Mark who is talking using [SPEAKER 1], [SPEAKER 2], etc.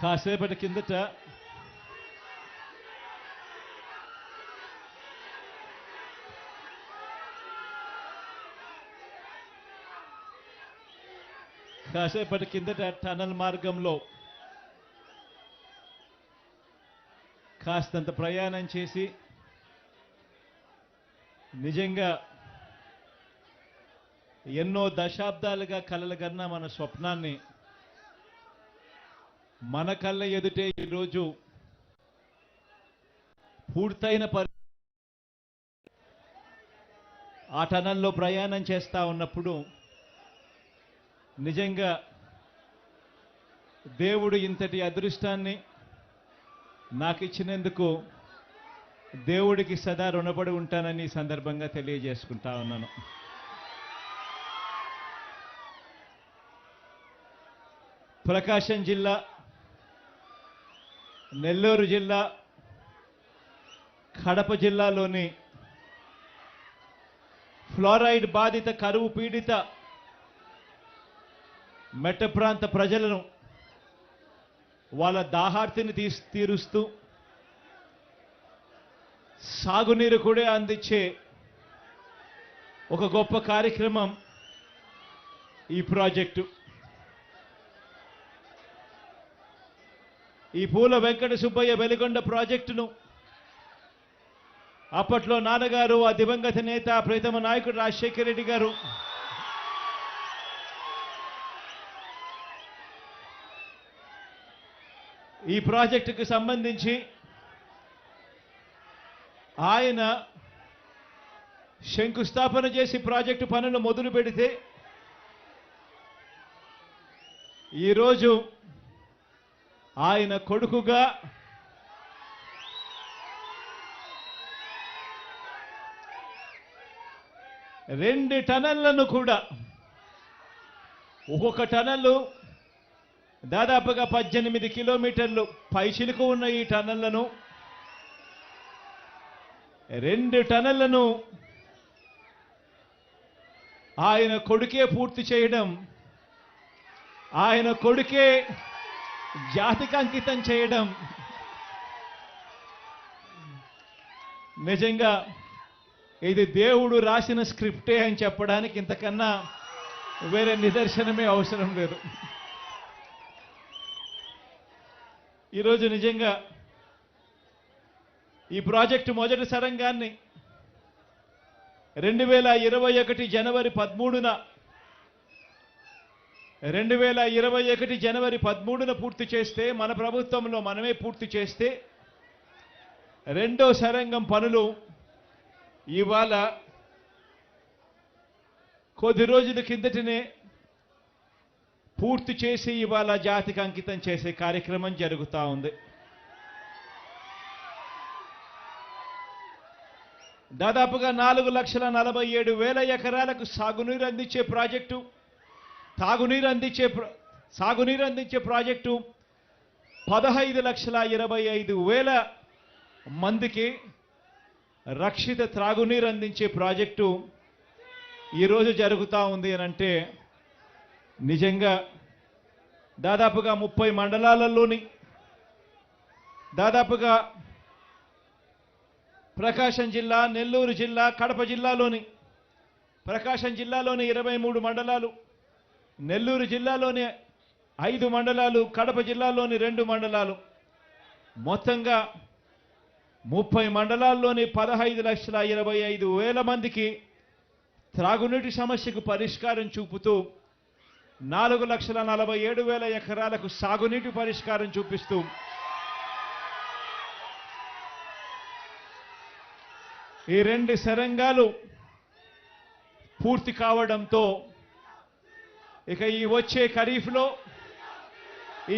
[SPEAKER 1] కాసేపటి కిందట కాసేపటి కిందట టనల్ మార్గంలో కాస్తంత ప్రయాణం చేసి నిజంగా ఎన్నో దశాబ్దాలుగా కలలుగన్న మన స్వప్నాన్ని మన కళ్ళ ఎదుటే ఈరోజు పూర్తయిన పరి ఆ టనల్లో ప్రయాణం చేస్తా ఉన్నప్పుడు నిజంగా దేవుడు ఇంతటి అదృష్టాన్ని నాకు ఇచ్చినందుకు దేవుడికి సదా రుణపడి ఉంటానని ఈ సందర్భంగా తెలియజేసుకుంటా ఉన్నాను. ప్రకాశం జిల్లా నెల్లూరు జిల్లా కడప జిల్లాలోని ఫ్లోరైడ్ బాధిత కరువు పీడిత మెట్ట ప్రాంత ప్రజలను వాళ్ళ దాహార్తిని తీసి తీరుస్తూ సాగునీరు కూడా అందించే ఒక గొప్ప కార్యక్రమం ఈ ప్రాజెక్టు. ఈ పూల వెంకట సుబ్బయ్య వెలిగొండ ప్రాజెక్టును అప్పట్లో నాన్నగారు ఆ దివంగత నేత ప్రీతమ నాయకుడు రాజశేఖర రెడ్డి గారు. ఈ ప్రాజెక్టుకు సంబంధించి ఆయన శంకుస్థాపన చేసి ప్రాజెక్టు పనులు మొదలు పెడితే ఈరోజు ఆయన కొడుకుగా రెండు టనళ్ళను కూడా ఒక్కొక్క టనల్లు దాదాపుగా పద్దెనిమిది కిలోమీటర్లు పైచిలుకు ఉన్న ఈ టనళ్ళను రెండు టనళ్ళను ఆయన కొడుకే పూర్తి చేయడం ఆయన కొడుకే జాతికి అంకితం చేయడం. నిజంగా ఇది దేవుడు రాసిన స్క్రిప్టే అని చెప్పడానికి ఇంతకన్నా వేరే నిదర్శనమే అవసరం లేదు. ఈరోజు నిజంగా ఈ ప్రాజెక్టు మొదటి సరంగాన్ని రెండు వేల ఇరవై ఒకటి జనవరి పదమూడున రెండు వేల ఇరవై ఒకటి జనవరి పదమూడున పూర్తి చేస్తే మన ప్రభుత్వంలో మనమే పూర్తి చేస్తే రెండో సరంగం పనులు ఇవాళ కొద్ది రోజుల కిందటనే పూర్తి చేసి ఇవాళ జాతికి అంకితం చేసే కార్యక్రమం జరుగుతూ ఉంది. దాదాపుగా నాలుగు లక్షల నలభై ఏడు వేల ఎకరాలకు సాగునీరు అందించే ప్రాజెక్టు తాగునీరు అందించే సాగునీరు అందించే ప్రాజెక్టు పదహైదు లక్షల ఇరవై ఐదు వేల మందికి రక్షిత త్రాగునీరు అందించే ప్రాజెక్టు ఈరోజు జరుగుతూ ఉంది అని అంటే నిజంగా దాదాపుగా ముప్పై మండలాలలోని దాదాపుగా ప్రకాశం జిల్లా నెల్లూరు జిల్లా కడప జిల్లాలోని ప్రకాశం జిల్లాలోని ఇరవై మూడు మండలాలు నెల్లూరు జిల్లాలోని ఐదు మండలాలు కడప జిల్లాలోని రెండు మండలాలు. మొత్తంగా ముప్పై మండలాల్లోని పదహైదు లక్షల ఇరవై ఐదు వేల మందికి త్రాగునీటి సమస్యకు పరిష్కారం చూపుతూ నాలుగు లక్షల నలభై ఏడు వేల ఎకరాలకు సాగునీటి పరిష్కారం చూపిస్తూ. ఈ రెండు సరంగాలు పూర్తి కావడంతో ఇక ఈ వచ్చే ఖరీఫ్లో